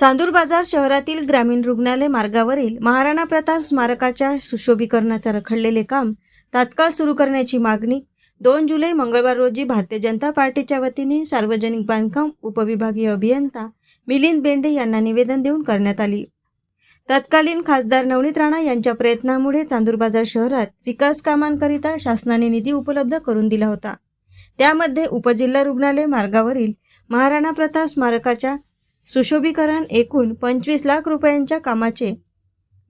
चांदूर बाजार शहरातील ग्रामीण रुग्णालय मार्गावरील महाराणा प्रताप स्मारकाच्या सुशोभीकरणाचं रखडलेले काम तात्काळ सुरू करण्याची मागणी दोन जुलै मंगळवार रोजी भारतीय जनता पार्टीच्या वतीने सार्वजनिक बांधकाम उपविभागीय अभियंता मिलिंद बेंडे यांना निवेदन देऊन करण्यात आली. तत्कालीन खासदार नवनीत राणा यांच्या प्रयत्नामुळे चांदूर बाजार शहरात विकास कामांकरिता शासनाने निधी उपलब्ध करून दिला होता. त्यामध्ये उपजिल्हा रुग्णालय मार्गावरील महाराणा प्रताप स्मारकाच्या सुशोभीकरण एकूण पंचवीस लाख रुपयांच्या कामाचे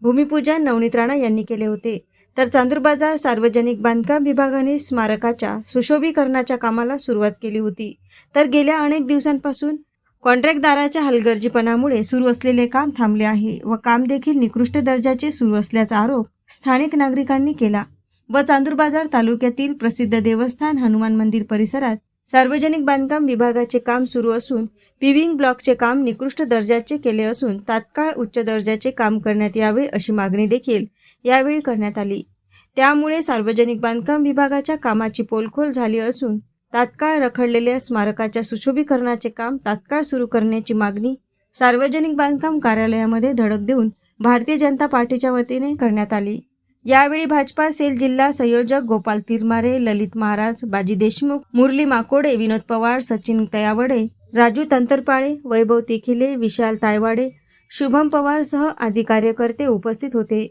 भूमिपूजन नवनीत राणा यांनी केले होते. तर चांदूर बाजार सार्वजनिक बांधकाम विभागाने स्मारकाच्या सुशोभीकरणाच्या कामाला सुरुवात केली होती. तर गेल्या अनेक दिवसांपासून कॉन्ट्रॅक्टदाराच्या हलगर्जीपणामुळे सुरू असलेले काम थांबले आहे व काम देखील निकृष्ट दर्जाचे सुरू असल्याचा आरोप स्थानिक नागरिकांनी केला. व चांदूर बाजार तालुक्यातील प्रसिद्ध देवस्थान हनुमान मंदिर परिसरात सार्वजनिक बांधकाम विभागाचे काम सुरू असून पिविंग ब्लॉकचे काम निकृष्ट दर्जाचे केले असून तात्काळ उच्च दर्जाचे काम करण्यात यावे अशी मागणी देखील यावेळी करण्यात आली. त्यामुळे सार्वजनिक बांधकाम विभागाच्या कामाची पोलखोल झाली असून तात्काळ रखडलेल्या स्मारकाच्या सुशोभीकरणाचे काम तात्काळ सुरू करण्याची मागणी सार्वजनिक बांधकाम कार्यालयामध्ये धडक देऊन भारतीय जनता पार्टीच्या वतीने करण्यात आली. यावेळी भाजपा सेल जिल्हा संयोजक गोपाल तिरमारे ललित महाराज बाजी देशमुख मुरली माकोडे विनोद पवार सचिन तयावडे राजू तंतरपाळे वैभव तिखिले विशाल तायवाडे शुभम पवारसह आदी कार्यकर्ते उपस्थित होते.